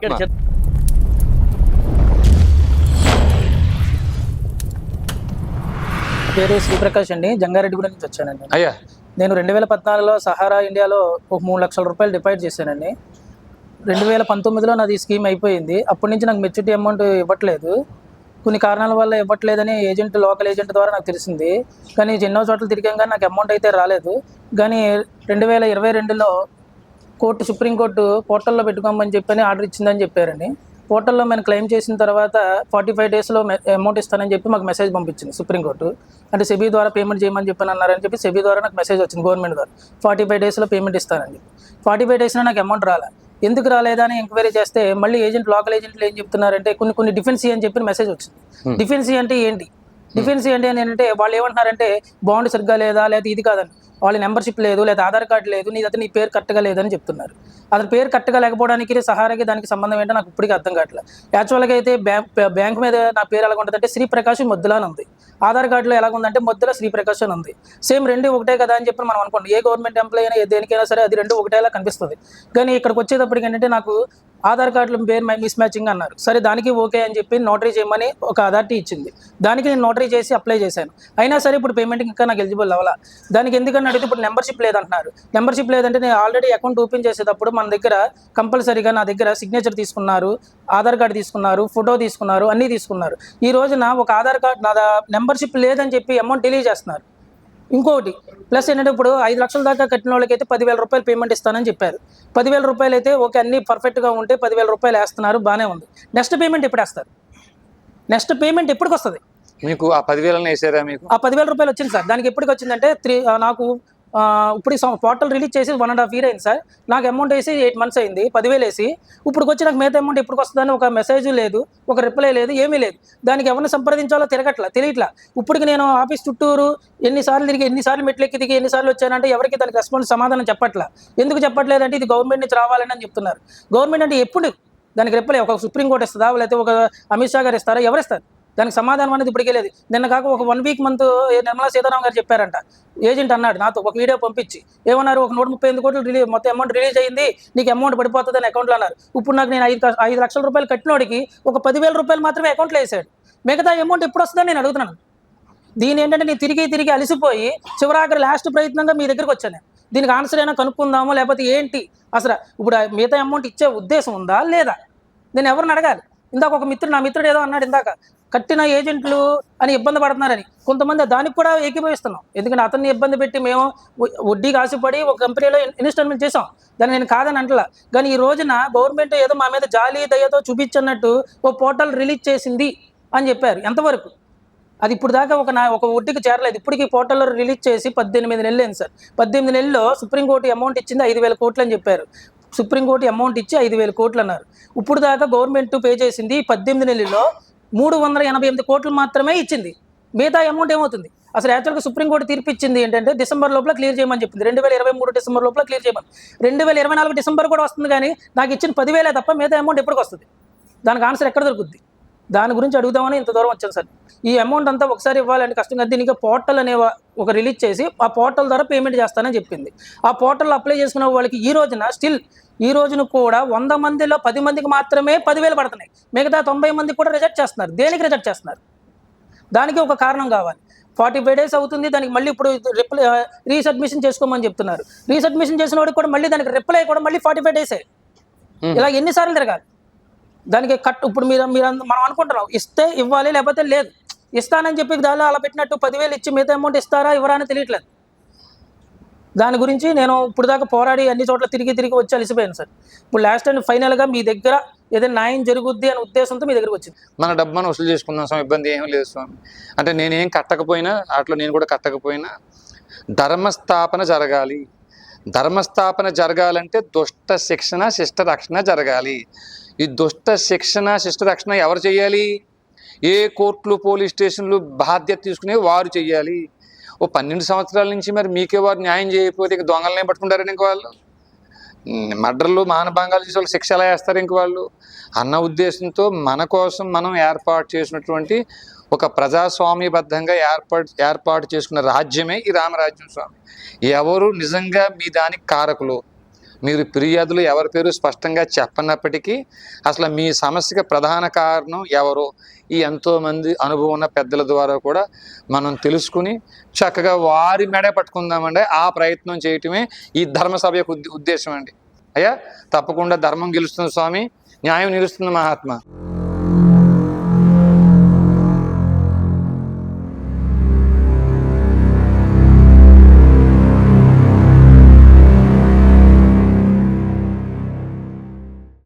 పేరు శ్రీప్రకాష్ అండి. జంగారెడ్డిగూడ నుంచి వచ్చానండి. అయ్యా. నేను రెండు వేల పద్నాలుగులో సహారా ఇండియాలో ఒక మూడు లక్షల రూపాయలు డిపాజిట్ చేశానండి. రెండు వేల పంతొమ్మిదిలో నాది స్కీమ్ అయిపోయింది. అప్పటి నుంచి నాకు మెచ్యూరిటీ అమౌంట్ ఇవ్వట్లేదు. కొన్ని కారణాల వల్ల ఇవ్వట్లేదని ఏజెంట్ లోకల్ ఏజెంట్ ద్వారా నాకు తెలిసింది. కానీ ఎన్నో చోట్ల తిరిగాం కానీ నాకు అమౌంట్ అయితే రాలేదు. కానీ రెండు వేల ఇరవై రెండులో కోర్టు సుప్రీంకోర్టు పోర్టల్లో పెట్టుకోమని చెప్పని ఆర్డర్ ఇచ్చిందని చెప్పారండి. పోర్టల్లో మేము క్లెయిమ్ చేసిన తర్వాత ఫార్టీ ఫైవ్ డేస్లో అమౌంట్ ఇస్తానని చెప్పి మాకు మెసేజ్ పంపించింది సుప్రీంకోర్టు అంటే సెబీ ద్వారా పేమెంట్ చేయమని చెప్పని అన్నారని చెప్పి సెబీ ద్వారా నాకు మెసేజ్ వచ్చింది గవర్నమెంట్ ద్వారా. ఫార్టీ ఫైవ్ డేస్లో పేమెంట్ ఇస్తానని చెప్పి. ఫార్టీ ఫైవ్ డేస్లో నాకు అమౌంట్ రాలే. ఎందుకు రాలేదని ఎంక్వైరీ చేస్తే మళ్ళీ ఏజెంట్ లోకల్ ఏజెంట్లు ఏం చెప్తున్నారంటే కొన్ని కొన్ని డిఫెన్సీ అని చెప్పి మెసేజ్ వచ్చింది. డిఫెన్సీ అంటే ఏంటి? డిఫెన్స్ డిఫెన్సీ అంటే ఏంటంటే వాళ్ళు ఏమంటున్నారంటే బాండ్ సరిగ్గా లేదా? లేదా ఇది కాదని. వాళ్ళ నెంబర్షిప్ లేదు లేదా ఆధార్ కార్డు లేదు నీ అతని నీ పేరు కరెక్ట్గా లేదని చెప్తున్నారు. అతని పేరు కరెక్ట్గా లేకపోవడానికి సహారాకి దానికి సంబంధం ఏంటో నాకు ఇప్పటికీ అర్థం కావట్లేదు యాక్చువల్గా అయితే బ్యాంక్ బ్యాంక్ మీద నా పేరు ఎలా ఉంటుందంటే శ్రీప్రకాష్ మొద్దులా అని ఉంది. ఆధార్ కార్డులో ఎలా ఉందంటే మొద్దుల శ్రీప్రకాష్ అని ఉంది. సేమ్ రెండు ఒకటే కదా అని చెప్పి మనం అనుకోండి. ఏ గవర్నమెంట్ ఎంప్లాయీ అయినా దేనికైనా సరే అది రెండు ఒకటేలా కనిపిస్తుంది. కానీ ఇక్కడికి వచ్చేటప్పటికి ఏంటంటే నాకు ఆధార్ కార్డులు పేరు మిస్ మ్యాచింగ్ అన్నారు. సరే దానికి ఓకే అని చెప్పి నోటరీ చేయమని ఒక అథారిటీ ఇచ్చింది. దానికి నేను నోటరీ చేసి అప్లై చేశాను. అయినా సరే ఇప్పుడు పేమెంట్ ఇంకా నాకు ఎలిజిబుల్ అవ్వాలా. దానికి ఎందుకని అడిగితే ఇప్పుడు నెంబర్షిప్ లేదంటున్నారు. నెంబర్షిప్ లేదంటే నేను ఆల్రెడీ అకౌంట్ ఓపెన్ చేసేటప్పుడు మన దగ్గర కంపల్సరీగా నా దగ్గర సిగ్నేచర్ తీసుకున్నారు ఆధార్ కార్డు తీసుకున్నారు ఫోటో తీసుకున్నారు అన్నీ తీసుకున్నారు. ఈ రోజున ఒక ఆధార్ కార్డు నా నెంబర్షిప్ లేదని చెప్పి అమౌంట్ డిలీ చేస్తున్నారు ఇంకొకటి ప్లస్ ఏంటంటే ఇప్పుడు ఐదు లక్షల దాకా కట్టిన వాళ్ళకైతే పదివేల రూపాయలు పేమెంట్ ఇస్తానని చెప్పారు. పదివేల రూపాయలు అయితే ఓకే అన్ని పర్ఫెక్ట్గా ఉంటే పదివేల రూపాయలు వేస్తున్నారు బాగానే ఉంది. నెక్స్ట్ పేమెంట్ ఎప్పుడు వేస్తారు? నెక్స్ట్ పేమెంట్ ఎప్పటికి వస్తుంది? మీకు ఆ పదివేలను వేసారా మీకు? ఆ పదివేల రూపాయలు వచ్చింది సార్. దానికి ఎప్పటికి వచ్చిందంటే త్రీ నాకు ఇప్పుడు ఈ పోర్టల్ రిలీజ్ చేసి వన్ అండ్ హాఫ్ ఇయర్ అయింది సార్. నాకు అమౌంట్ వేసి ఎయిట్ మంత్స్ అయింది. పదివేలు వేసి. ఇప్పుడు వచ్చి నాకు మిగతా అమౌంట్ ఇప్పుడు వస్తుందని ఒక మెసేజ్ లేదు ఒక రిప్లై లేదు ఏమీ లేదు. దానికి ఎవరిని సంప్రదించాలో తిరగట్లా తెలియట్లా. ఇప్పటికి నేను ఆఫీస్ చుట్టూరు ఎన్నిసార్లు తిరిగి ఎన్నిసార్లు మెట్లెక్కి దిగి ఎన్నిసార్లు వచ్చానంటే ఎవరికి దానికి రెస్పాన్స్ సమాధానం చెప్పట్లా. ఎందుకు చెప్పట్లేదంటే ఇది గవర్నమెంట్ నుంచి రావాలని అని చెప్తున్నారు. గవర్నమెంట్ అంటే ఎప్పుడు దానికి రిప్లై ఒక సుప్రీంకోర్టు ఇస్తుందా? లేకపోతే ఒక అమిత్ షా గారు ఇస్తారా? ఎవరు ఇస్తారు? దానికి సమాధానం అనేది ఇప్పటికే లేదు. నిన్న కాక ఒక one week month Nirmala Sitharaman garu చెప్పారంట. ఏజెంట్ అన్నాడు నాతో ఒక వీడియో పంపించి. ఏమన్నారు? ఒక నూట ముప్పై ఎనిమిది కోట్లు రిలీజ్ మొత్తం అమౌంట్ రిలీజ్ అయింది నీకు అమౌంట్ పడిపోతుంది అని అకౌంట్లో అన్నారు. ఇప్పుడు నాకు నేను ఐదు ఐదు లక్షల రూపాయలు కట్టినోడికి ఒక పదివేల రూపాయలు మాత్రమే అకౌంట్లో వేసాడు. మిగతా అమౌంట్ ఎప్పుడు వస్తుందని నేను అడుగుతున్నాను. దీని ఏంటంటే నేను తిరిగి తిరిగి అలసిపోయి చివరాఖరి లాస్ట్ ప్రయత్నంగా మీ దగ్గరికి వచ్చాను. దీనికి ఆన్సర్ అయినా కనుక్కుందామో? లేకపోతే ఏంటి? అసలు ఇప్పుడు మిగతా అమౌంట్ ఇచ్చే ఉద్దేశం ఉందా? లేదా? నేను ఎవరిని అడగాలి? ఇందాక ఒక మిత్రుడు నా మిత్రుడు ఏదో అన్నాడు ఇందాక. కట్టిన ఏజెంట్లు అని ఇబ్బంది పడుతున్నారని కొంతమంది దానికి కూడా ఏకీభవిస్తున్నాం. ఎందుకంటే అతన్ని ఇబ్బంది పెట్టి మేము వడ్డీకి ఆశపడి ఒక కంపెనీలో ఇన్వెస్ట్మెంట్ చేసాం దాన్ని నేను కాదని అంటలా. కానీ ఈ రోజున గవర్నమెంట్ ఏదో మా మీద జాలి దయతో చూపించన్నట్టు ఓ పోర్టల్ రిలీజ్ చేసింది అని చెప్పారు ఎంతవరకు? అది ఇప్పుడు దాకా ఒక నా ఒక ఒడ్డుకి చేరలేదు. ఇప్పటికి పోర్టల్లో రిలీజ్ చేసి పద్దెనిమిది నెలలు అయింది సార్. పద్దెనిమిది నెలల్లో సుప్రీంకోర్టు అమౌంట్ ఇచ్చింది ఐదు వేల కోట్లు అని చెప్పారు. సుప్రీంకోర్టు అమౌంట్ ఇచ్చి ఐదు వేల కోట్లు అన్నారు. ఇప్పుడు దాకా గవర్నమెంట్ పే చేసింది పద్దెనిమిది నెలల్లో మూడు వందల ఎనభై ఎనిమిది కోట్లు మాత్రమే ఇచ్చింది. మిగతా అమౌంట్ ఏమవుతుంది? అసలు యాక్చువల్గా సుప్రీంకోర్టు తీర్పు ఇచ్చింది ఏంటంటే డిసెంబర్ లోపల క్లియర్ చేయమని చెప్పింది. రెండు వేల ఇరవై మూడు డిసెంబర్ లోపల క్లియర్ చేయమని. రెండు వేల ఇరవై నాలుగు డిసెంబర్ కూడా వస్తుంది కానీ నాకు ఇచ్చిన పదివేలే తప్ప మిగతా అమౌంట్ ఎప్పటికి వస్తుంది? దానికి ఆన్సర్ ఎక్కడ దొరుకుద్ది? దాని గురించి అడుగుదామని ఇంత దూరం వచ్చాను సార్. ఈ అమౌంట్ అంతా ఒకసారి ఇవ్వాలంటే కష్టం కదా. దీనికి పోర్టల్ అనే ఒక రిలీజ్ చేసి ఆ పోర్టల్ ద్వారా పేమెంట్ చేస్తానని చెప్పింది. ఆ పోర్టల్ అప్లై చేసుకున్న వాళ్ళకి ఈ రోజున స్టిల్ ఈ రోజున కూడా వంద మందిలో పది మందికి మాత్రమే పదివేలు పడుతున్నాయి. మిగతా తొంభై మందికి కూడా రిజెక్ట్ చేస్తున్నారు. దేనికి రిజెక్ట్ చేస్తున్నారు? దానికి ఒక కారణం కావాలి. ఫార్టీ ఫైవ్ డేస్ అవుతుంది. దానికి మళ్ళీ ఇప్పుడు రిప్లై రీసబ్మిషన్ చేసుకోమని చెప్తున్నారు. రీసబ్మిషన్ చేసిన వాడికి కూడా మళ్ళీ దానికి రిప్లై కూడా మళ్ళీ ఫార్టీ ఫైవ్ డేసే ఇలా ఎన్నిసార్లు తిరగాలి? దానికి కట్ ఇప్పుడు మీరు మీరు మనం అనుకుంటున్నాం ఇస్తే ఇవ్వాలి లేకపోతే లేదు. ఇస్తానని చెప్పి దానిలో అలా పెట్టినట్టు పదివేలు ఇచ్చి మిగతా అమౌంట్ ఇస్తారా ఇవ్వరా అని తెలియట్లేదు. దాని గురించి నేను ఇప్పుడు దాకా పోరాడి అన్ని చోట్ల తిరిగి తిరిగి వచ్చి అలసిపోయాను సార్. ఇప్పుడు లాస్ట్ అండ్ ఫైనల్గా మీ దగ్గర ఏదైనా న్యాయం జరుగుద్ది అనే ఉద్దేశంతో మీ దగ్గరకు వచ్చింది. మన డబ్బాను వసూలు చేసుకుందాం స్వామి ఇబ్బంది ఏం లేదు స్వామి. అంటే నేనేం కట్టకపోయినా అట్లా నేను కూడా కట్టకపోయినా ధర్మస్థాపన జరగాలి. ధర్మస్థాపన జరగాలంటే దుష్ట శిక్షణ శిష్ట రక్షణ జరగాలి. ఈ దుష్ట శిక్షణ శిష్ట రక్షణ ఎవరు చేయాలి? ఏ కోర్టులు పోలీస్ స్టేషన్లు బాధ్యత తీసుకునే వారు చేయాలి? ఓ పన్నెండు సంవత్సరాల నుంచి మరి మీకే వారు న్యాయం చేయకపోతే ఇక దొంగలనే పట్టుకుంటారని ఇంక వాళ్ళు? మర్డర్లు మానభంగాలు చేసే వాళ్ళు శిక్ష ఎలా వేస్తారు ఇంక వాళ్ళు. అన్న ఉద్దేశంతో మన కోసం మనం ఏర్పాటు చేసినటువంటి ఒక ప్రజాస్వామ్యబద్ధంగా ఏర్పాటు ఏర్పాటు చేసుకున్న రాజ్యమే ఈ రామరాజ్యం స్వామి. ఎవరు నిజంగా మీ దానికి కారకులు? మీరు ఫిర్యాదులు ఎవరి పేరు స్పష్టంగా చెప్పనప్పటికీ అసలు మీ సమస్యకి ప్రధాన కారణం ఎవరు? ఈ ఎంతోమంది అనుభవం ఉన్న పెద్దల ద్వారా కూడా మనం తెలుసుకుని చక్కగా వారి మెడ పట్టుకుందామండి. ఆ ప్రయత్నం చేయటమే ఈ ధర్మసభ యొక్క ఉద్దేశం అండి. అయ్యా తప్పకుండా ధర్మం గెలుస్తుంది స్వామి. న్యాయం నిలుస్తుంది మహాత్మా.